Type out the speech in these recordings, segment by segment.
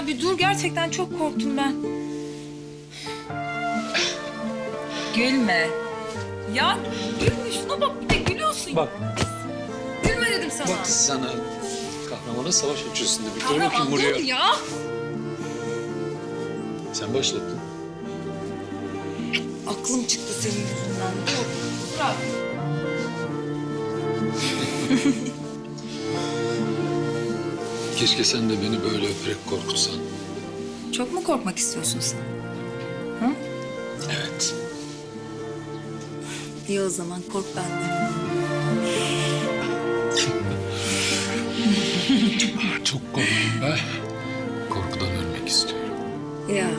Ya bir dur gerçekten çok korktum ben. Gülme. Ya gülme şuna bak bir de gülüyorsun. Bak, Gülme dedim sana. bak sana. Kahramana savaş açıyorsun bir dur Kahraman bakayım buraya. dur ya. Sen başlattın. Aklım çıktı senin yüzünden. Dur. Bırak. Keşke sen de beni böyle öperek korkutsan. Çok mu korkmak istiyorsun sen? Evet. İyi o zaman kork benden. Çok korktum be. Korkudan ölmek istiyorum. Ya.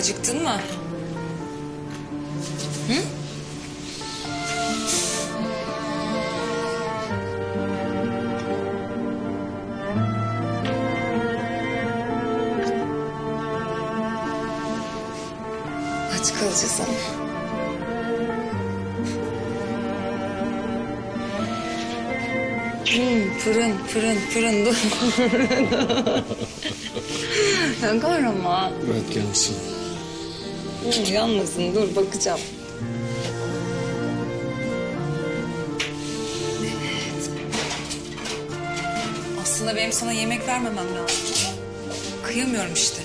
Acıktın mı? Hı? Aç kalacağız ama. Hmm, fırın, fırın, fırın. Ya kahraman. Bırak yansın. Dur, yanmasın dur bakacağım. Aslında benim sana yemek vermemem lazım. Kıyamıyorum işte.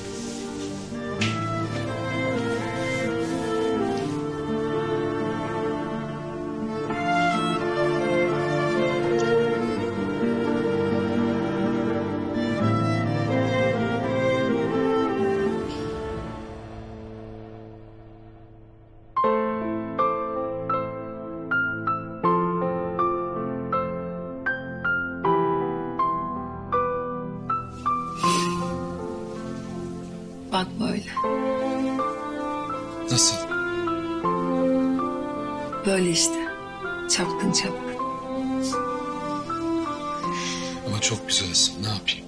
Çok güzelsin. Ne yapayım?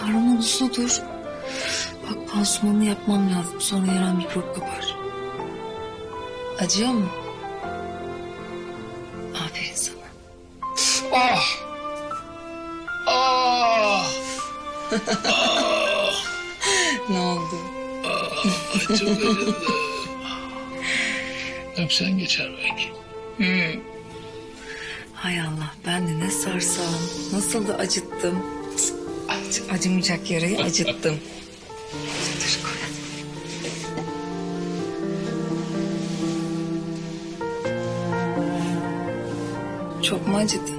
Kahraman uslu dur. Bak pansumanını yapmam lazım. Sonra yaran mikrop kapar. Acıyor mu? Aferin sana. Ah! Ah! Ne oldu? Çok acıdı. Öpsen geçer belki. Hay Allah ben de ne sarsam. Nasıl da acıttım. Cık, ac- acımayacak yarayı acıttım. Çok mu acıdı?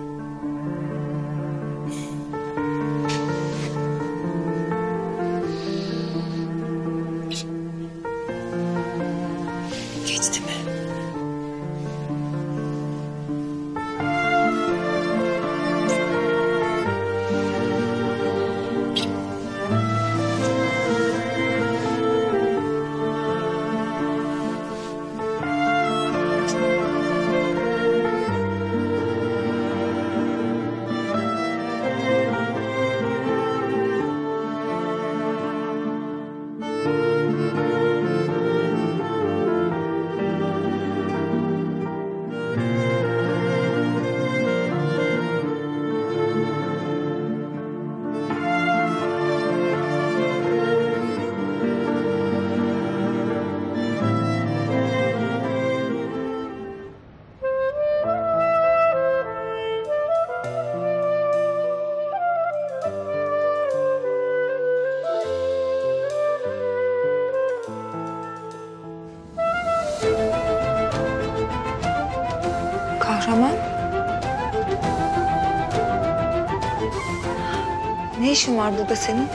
işin var burada senin?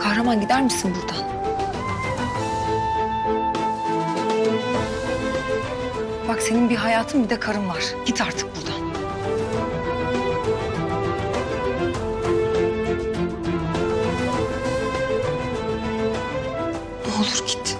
Kahraman gider misin buradan? Bak senin bir hayatın bir de karın var. Git artık buradan. Ne olur git.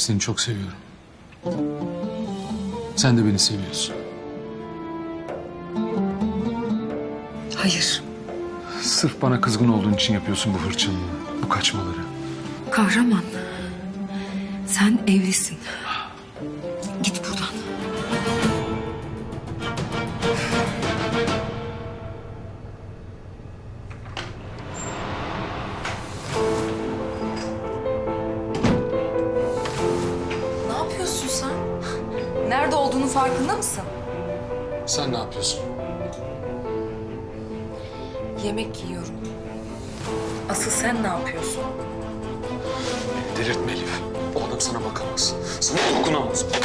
Seni çok seviyorum. Sen de beni seviyorsun. Hayır. Sırf bana kızgın olduğun için yapıyorsun bu hırçınlığı, bu kaçmaları. Kahraman. Sen evlisin.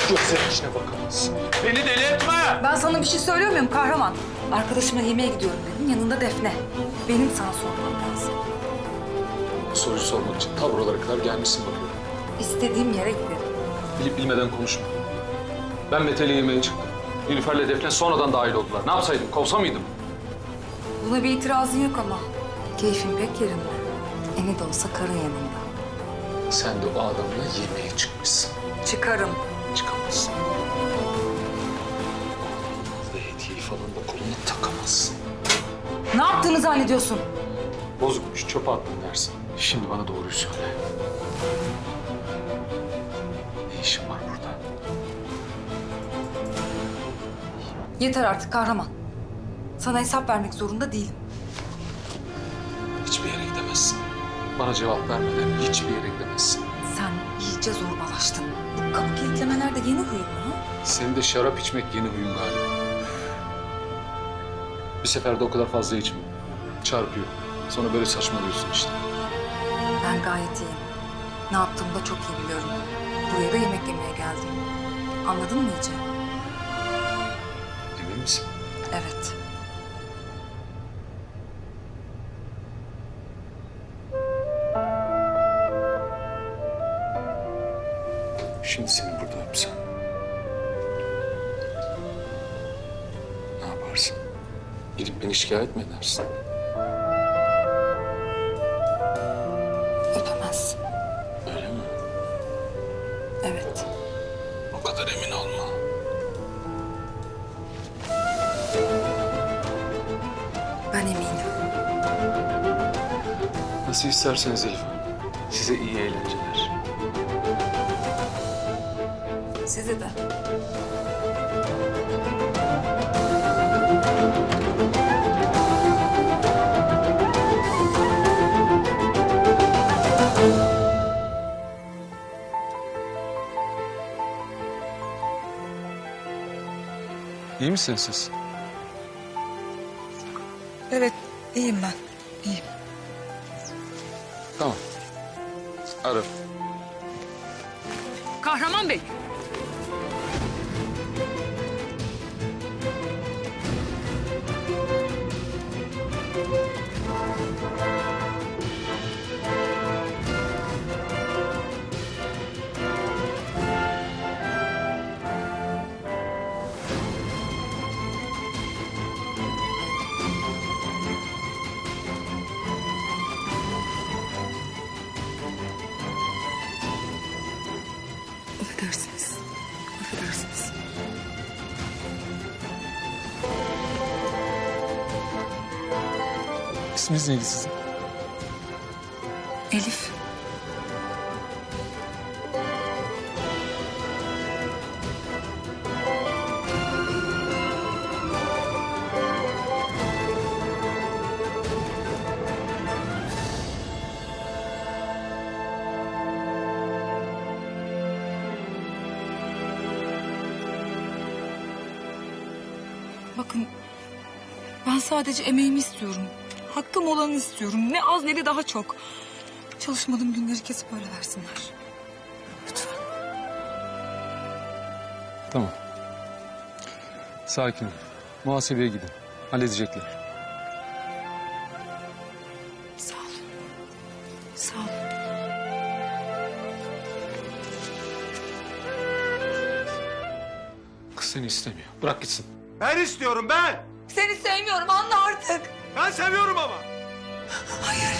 Gözlerinin içine bakamaz. Beni delirtme! Ben sana bir şey söylüyor muyum kahraman? Arkadaşıma yemeğe gidiyorum dedim. Yanında Defne. Benim sana sormam lazım. Bu soruyu sormak için ta buralara kadar gelmişsin bakıyorum. İstediğim yere giderim. Bilip bilmeden konuşma. Ben Mete'yle yemeğe çıktım. Nilüfer'le Defne sonradan dahil oldular. Ne yapsaydım? Kovsa mıydım? Buna bir itirazın yok ama. Keyfin pek yerinde. Eni de olsa karın yanında. Sen de o adamla yemeğe çıkmışsın. Çıkarım. Çıkamazsın. Ve hediyeyi falan da koluna takamazsın. Ne yaptığını zannediyorsun? Bozukmuş, çöpe attın dersin. Şimdi bana doğruyu söyle. Ne işin var burada? Yeter artık kahraman. Sana hesap vermek zorunda değilim. Hiçbir yere gidemezsin. Bana cevap vermeden hiçbir yere gidemezsin. Sen iyice zorbalaştın. Kapı kilitlemeler de yeni huyun mu? Senin de şarap içmek yeni huyun galiba. Bir seferde o kadar fazla içme. Çarpıyor. Sonra böyle saçmalıyorsun işte. Ben gayet iyiyim. Ne yaptığımı da çok iyi biliyorum. Buraya da yemek yemeye geldim. Anladın mı iyice? Emin misin? Evet. Şikayet mi edersin? Öpemezsin. Öyle mi? Evet. O kadar emin olma. Ben eminim. Nasıl isterseniz Elif Hanım. Size iyi eğlenceler. Size de. Misiniz siz? Evet, iyiyim ben. İsminiz neydi sizin? Elif. Bakın ben sadece emeğimi istiyorum. Hakkım olanı istiyorum. Ne az ne de daha çok. Çalışmadığım günleri kesip öyle versinler. Lütfen. Tamam. Sakin ol. Muhasebeye gidin. Halledecekler. Sağ olun. Kız seni istemiyor. Bırak gitsin. Ben istiyorum ben. Seni sevmiyorum anla artık. Ben seviyorum ama. Hayır.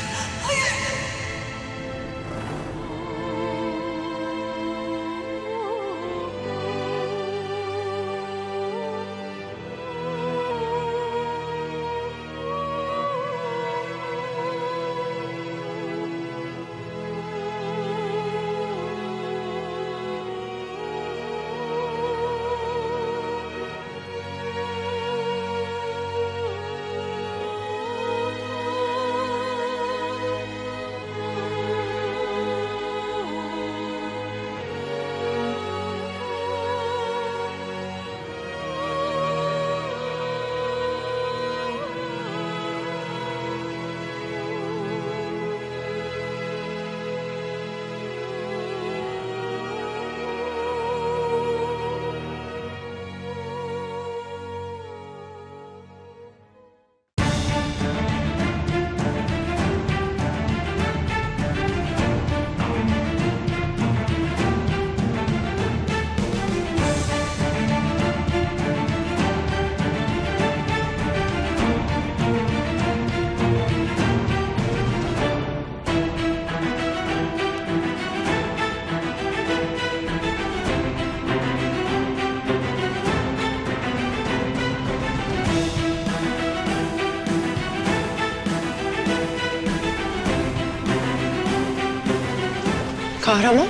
Kahraman?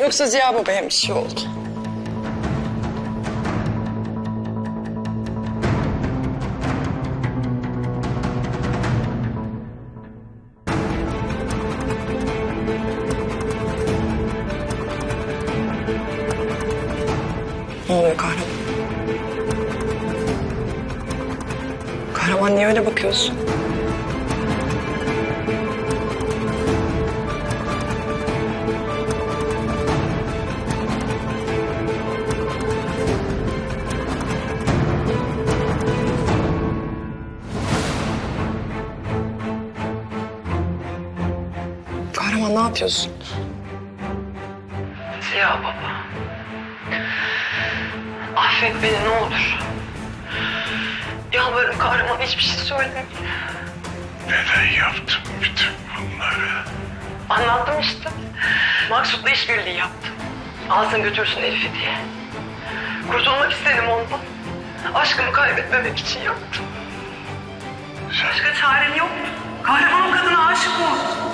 Yoksa Ziya Baba'ya bir şey oldu? Ne oluyor kahraman? Kahraman niye öyle bakıyorsun? Yapıyorsun? Ya baba. Affet beni ne olur. Yalvarırım kahraman hiçbir şey söyleme. Neden yaptım bütün bunları? Anlattım işte. Maksut'la işbirliği yaptım. Alsın götürsün Elif'i diye. Kurtulmak istedim ondan. Aşkımı kaybetmemek için yaptım. Başka çarem yoktu. Kahraman o kadına aşık oldu.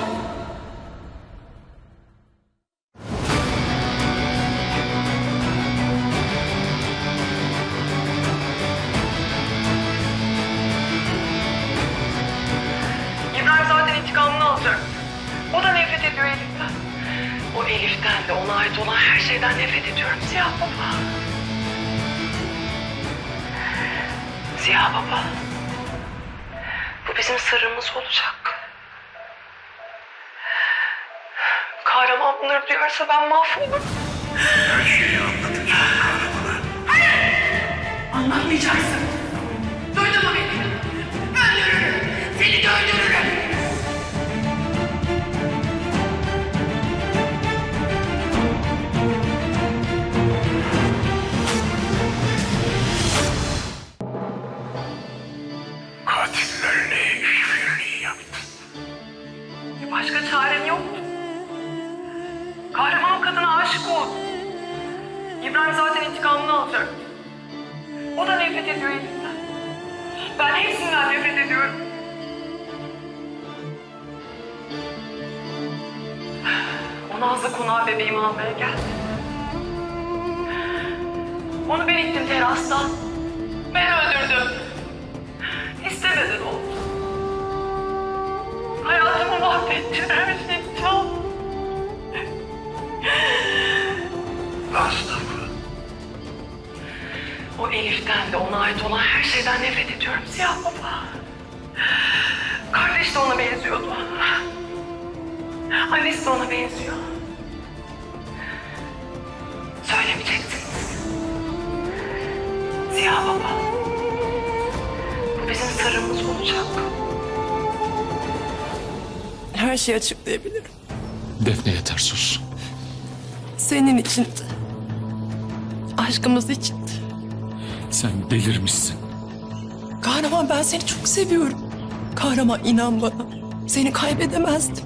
Duyarsa ben mahvolurum. Her şeyi anlatacağım kahramana. Anlatmayacaksın. Nazlı konağa bebeğimi almaya geldi. Onu ben ittim terastan. Ben öldürdüm. İstemeden oldu. Hayatımı mahvettin her şeyi çal. Lastafı O Elif'ten de ona ait olan her şeyden nefret ediyorum Ziya Baba. Kardeş de ona benziyordu. Annesi de ona benziyor. Sırrımız olacak. Her şeyi açıklayabilirim. Defne yeter sus. Senin içindi. Aşkımız içindi. Sen delirmişsin. Kahraman ben seni çok seviyorum. Kahraman inan bana. Seni kaybedemezdim.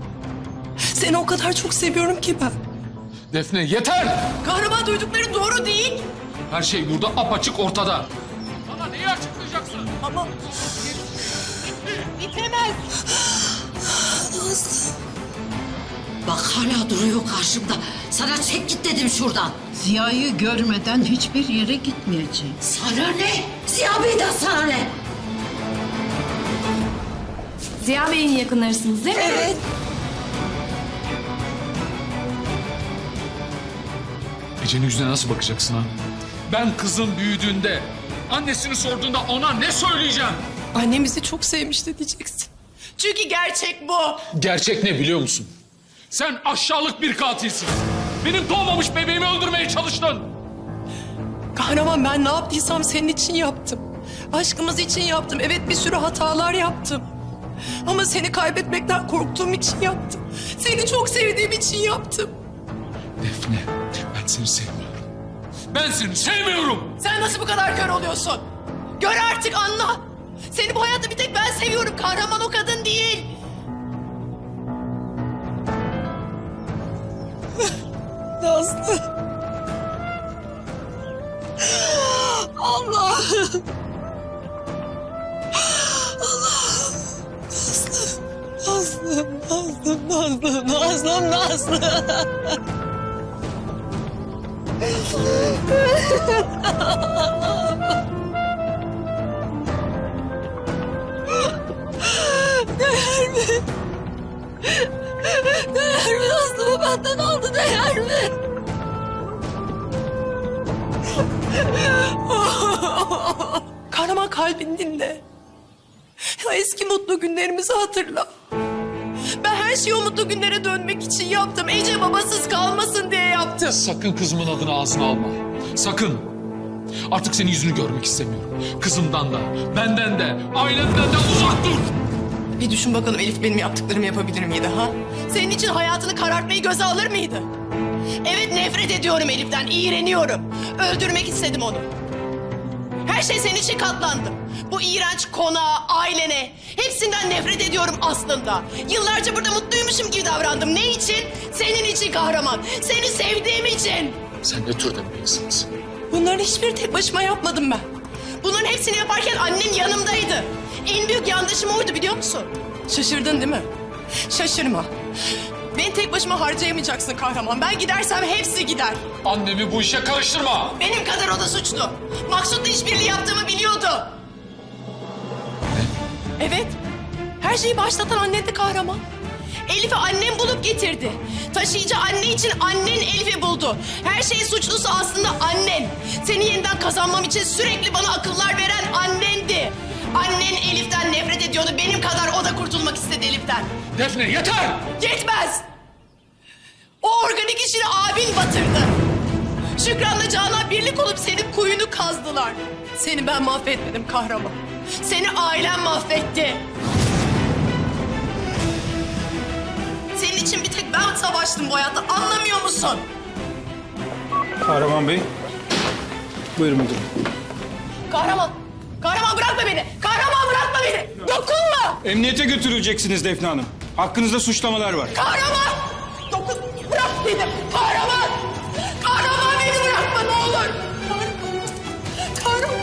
Seni o kadar çok seviyorum ki ben. Defne yeter! Kahraman duydukları doğru değil. Her şey burada apaçık ortada. Bana neyi açıklayacaksın? Ama... Nazlı. Bak hala duruyor karşımda. Sana çek git dedim şuradan. Ziya'yı görmeden hiçbir yere gitmeyeceğim. Sana ne? Ziya Bey'den sana ne? Ziya Bey'in yakınlarısınız değil mi? Evet. Ece'nin yüzüne nasıl bakacaksın ha? Ben kızım büyüdüğünde, annesini sorduğunda ona ne söyleyeceğim? Annemizi çok sevmişti diyeceksin. Çünkü gerçek bu. Gerçek ne biliyor musun? Sen aşağılık bir katilsin. Benim doğmamış bebeğimi öldürmeye çalıştın. Kahraman ben ne yaptıysam senin için yaptım. Aşkımız için yaptım. Evet bir sürü hatalar yaptım. Ama seni kaybetmekten korktuğum için yaptım. Seni çok sevdiğim için yaptım. Defne, ben seni sevmiyorum. Ben seni sevmiyorum. Sen nasıl bu kadar kör oluyorsun? Gör artık anla. Seni bu hayatta bir tek ben seviyorum. Kahraman o kadın değil. Nazlı. Allah. Nazlı, Nazlı, Nazlı, Nazlı, Nazlı, Nazlı. Değer mi? Değer mi? Nazlı'mı benden aldı değer mi? Kahraman kalbini dinle. Ya eski mutlu günlerimizi hatırla. Ben her şeyi o mutlu günlere dönmek için yaptım. Ece babasız kalmasın diye yaptım. Sakın kızımın adını ağzına alma. Sakın. Artık senin yüzünü görmek istemiyorum. Kızımdan da, benden de, ailemden de uzak dur. Bir düşün bakalım Elif benim yaptıklarımı yapabilir miydi ha? Senin için hayatını karartmayı göze alır mıydı? Evet nefret ediyorum Elif'ten, iğreniyorum. Öldürmek istedim onu. Her şey senin için katlandı. Bu iğrenç konağa, ailene, hepsinden nefret ediyorum aslında. Yıllarca burada mutluymuşum gibi davrandım. Ne için? Senin için kahraman. Seni sevdiğim için. Sen ne türden bir insansın? Bunların hiçbiri tek başıma yapmadım ben. Bunların hepsini yaparken annen yanımdaydı. En büyük yanlışım oydu biliyor musun? Şaşırdın değil mi? Şaşırma. Beni tek başıma harcayamayacaksın kahraman. Ben gidersem hepsi gider. Annemi bu işe karıştırma. Benim kadar o da suçlu. Maksut'la işbirliği yaptığımı biliyordu. Evet. Her şeyi başlatan annendi kahraman. Elif'i annem bulup getirdi. Taşıyıcı anne için annen Elif'i buldu. Her şeyin suçlusu aslında annen. Seni yeniden kazanmam için sürekli bana akıllar veren annendi. Annen Elif'ten nefret ediyordu. Benim kadar o da kurtulmak istedi Elif'ten. Defne yeter! Yetmez! O organik işini abin batırdı. Şükran'la Canan birlik olup senin kuyunu kazdılar. Seni ben mahvetmedim kahraman. Seni ailen mahvetti. Senin için bir tek ben savaştım bu hayatta anlamıyor musun? Kahraman Bey. Buyurun müdürüm. Kahraman, kahraman bırakma beni. Kahraman bırakma beni. Dokunma. Emniyete götürüleceksiniz Defne Hanım. Hakkınızda suçlamalar var. Kahraman! Dokun, bırak dedim. Kahraman! Kahraman beni bırakma ne olur. Kahraman.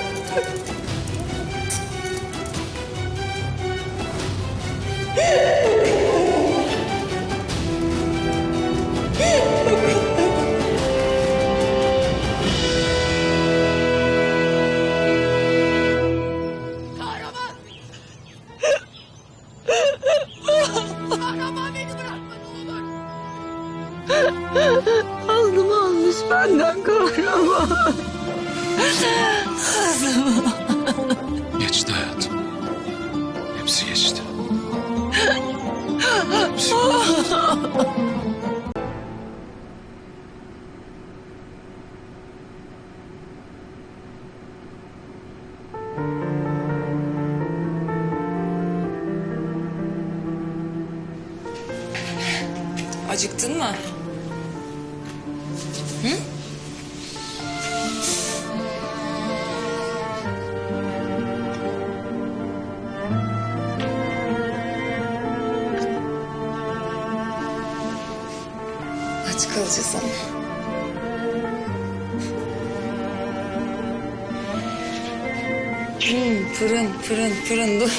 Kahraman. Yeah. Fırın, fırın. Dur.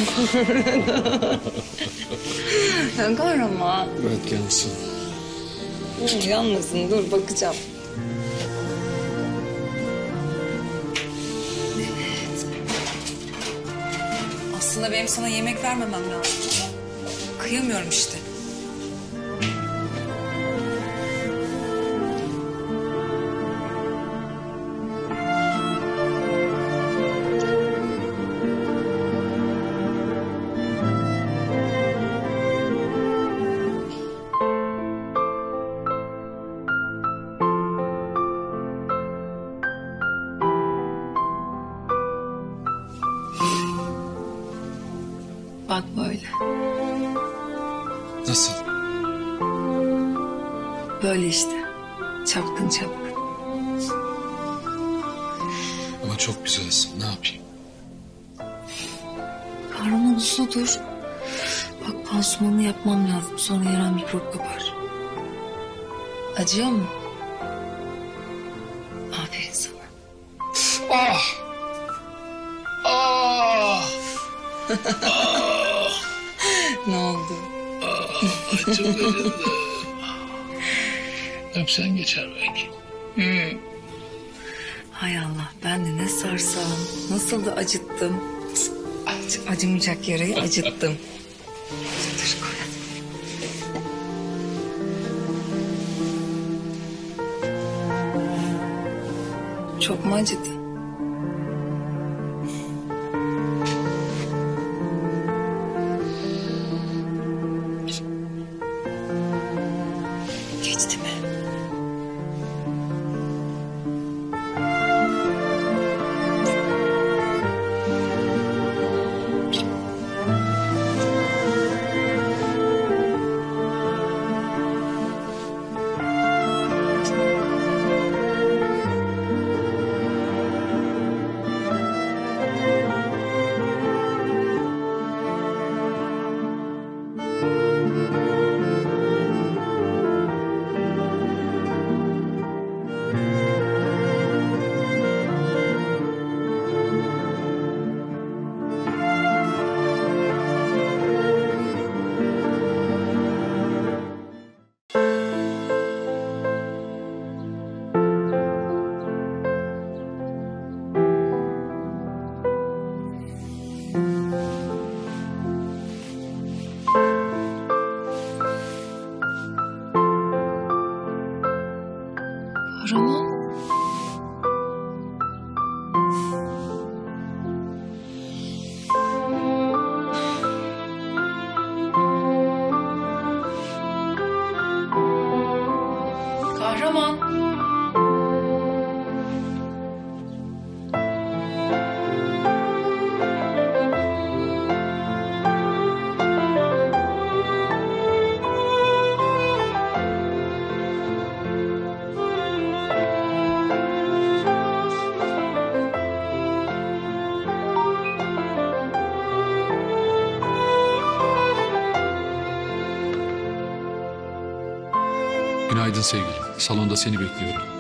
kahraman. Evet yansın. Dur, yalnızsın. Dur bakacağım. Evet. Aslında benim sana yemek vermemem lazım. Kıyamıyorum işte. Ama çok güzelsin. Ne yapayım? Kahraman uslu dur. Bak pansumanını yapmam lazım. Sonra yaran mikrop kapar. Acıyor mu? Aferin sana. Ah! Ah! Ne oldu? Çok acıdı. Öpsen geçer belki. Hay Allah ben de ne sarsam. Nasıl da acıttım. Cık, Acımayacak yarayı acıttım. Dur, koy. Çok mu acıdı? Günaydın sevgilim. Salonda seni bekliyorum.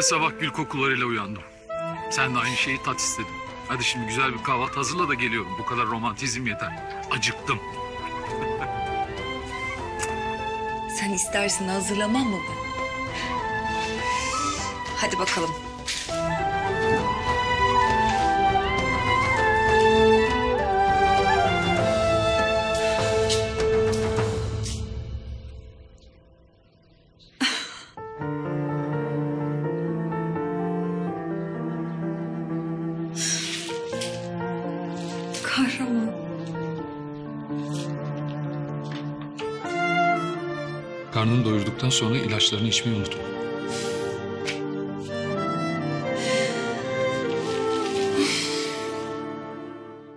De sabah gül kokularıyla uyandım. Sen de aynı şeyi tat istedin. Hadi şimdi güzel bir kahvaltı hazırla da geliyorum. Bu kadar romantizm yeter. Acıktım. Sen istersin hazırlamam mı ben? Hadi bakalım. Sonra ilaçlarını içmeyi unutma.